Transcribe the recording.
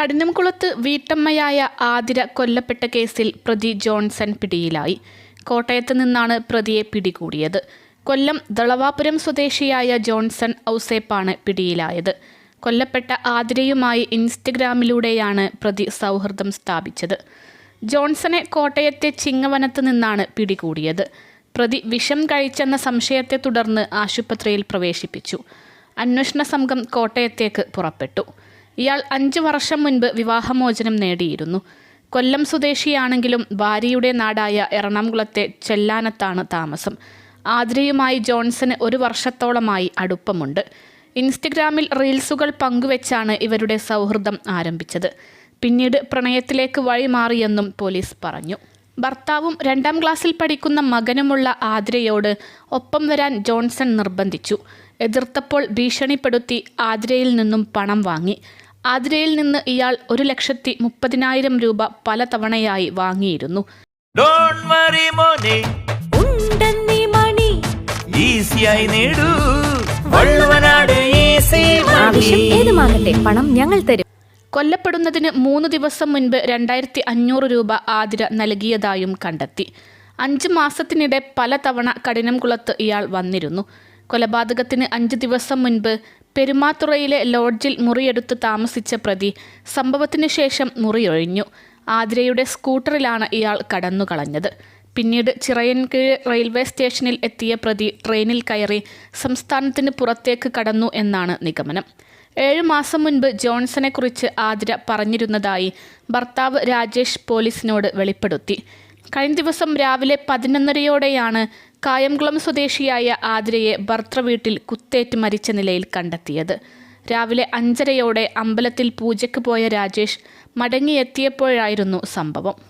കഠിനംകുളത്ത് വീട്ടമ്മയായ ആതിര കൊല്ലപ്പെട്ട കേസിൽ പ്രതി ജോൺസൺ പിടിയിലായി. കോട്ടയത്ത് നിന്നാണ് പ്രതിയെ പിടികൂടിയത്. കൊല്ലം ദളവാപുരം സ്വദേശിയായ ജോൺസൺ ഔസേപ്പാണ് പിടിയിലായത്. കൊല്ലപ്പെട്ട ആതിരയുമായി ഇൻസ്റ്റഗ്രാമിലൂടെയാണ് പ്രതി സൗഹൃദം സ്ഥാപിച്ചത്. ജോൺസനെ കോട്ടയത്തെ ചിങ്ങവനത്ത് നിന്നാണ് പിടികൂടിയത്. പ്രതി വിഷം കഴിച്ചെന്ന സംശയത്തെ തുടർന്ന് ആശുപത്രിയിൽ പ്രവേശിപ്പിച്ചു. അന്വേഷണ സംഘം കോട്ടയത്തേക്ക് പുറപ്പെട്ടു. ഇയാൾ അഞ്ചു വർഷം മുൻപ് വിവാഹമോചനം നേടിയിരുന്നു. കൊല്ലം സ്വദേശിയാണെങ്കിലും ഭാര്യയുടെ നാടായ എറണാകുളത്തെ ചെല്ലാനത്താണ് താമസം. ആതിരയുമായി ജോൺസന് ഒരു വർഷത്തോളമായി അടുപ്പമുണ്ട്. ഇൻസ്റ്റഗ്രാമിൽ റീൽസുകൾ പങ്കുവെച്ചാണ് ഇവരുടെ സൗഹൃദം ആരംഭിച്ചത്. പിന്നീട് പ്രണയത്തിലേക്ക് വഴിമാറിയെന്നും പോലീസ് പറഞ്ഞു. ഭർത്താവും രണ്ടാം ക്ലാസ്സിൽ പഠിക്കുന്ന മകനുമുള്ള ആതിരയോട് ഒപ്പം വരാൻ ജോൺസൺ നിർബന്ധിച്ചു. എതിർത്തപ്പോൾ ഭീഷണിപ്പെടുത്തി ആതിരയിൽ നിന്നും പണം വാങ്ങി. ആതിരയിൽ നിന്ന് ഇയാൾ ഒരു ലക്ഷത്തി മുപ്പതിനായിരം രൂപ പല തവണയായി വാങ്ങിയിരുന്നു. ഡോണ്ട് വറി മോനെ. ഉണ്ടെന്നീ മണി. ഈസിയായി നേടൂ. വള്ളുവനാട് ഈസി ആവശ്യം ഏതുമാകട്ടെ പണം ഞങ്ങൾ തരും. കൊല്ലപ്പെടുന്നതിന് മൂന്ന് ദിവസം മുൻപ് രണ്ടായിരത്തി അഞ്ഞൂറ് രൂപ ആതിര നൽകിയതായും കണ്ടെത്തി. അഞ്ച് മാസത്തിനിടെ പലതവണ കഠിനംകുളത്ത് ഇയാൾ വന്നിരുന്നു. കൊലപാതകത്തിന് അഞ്ച് ദിവസം മുൻപ് പെരുമാത്തുറയിലെ ലോഡ്ജിൽ മുറിയെടുത്ത് താമസിച്ച പ്രതി സംഭവത്തിന് ശേഷം മുറിയൊഴിഞ്ഞു ആതിരയുടെ സ്കൂട്ടറിലാണ് ഇയാൾ കടന്നുകളഞ്ഞത്. പിന്നീട് ചിറയൻകീഴ് റെയിൽവേ സ്റ്റേഷനിൽ എത്തിയ പ്രതി ട്രെയിനിൽ കയറി സംസ്ഥാനത്തിന് പുറത്തേക്ക് കടന്നു എന്നാണ് നിഗമനം. ഏഴു മാസം മുൻപ് ജോൺസണെക്കുറിച്ച് ആതിര പറഞ്ഞിരുന്നതായി ഭർത്താവ് രാജേഷ് പോലീസിനോട് വെളിപ്പെടുത്തി. കഴിഞ്ഞ ദിവസം രാവിലെ പതിനൊന്നരയോടെയാണ് കായംകുളം സ്വദേശിയായ ആതിരയെ ഭർത്തൃവീട്ടിൽ കുത്തേറ്റ് മരിച്ച നിലയിൽ കണ്ടെത്തിയത്. രാവിലെ അഞ്ചരയോടെ അമ്പലത്തിൽ പൂജയ്ക്ക് പോയ രാജേഷ് മടങ്ങിയെത്തിയപ്പോഴായിരുന്നു സംഭവം.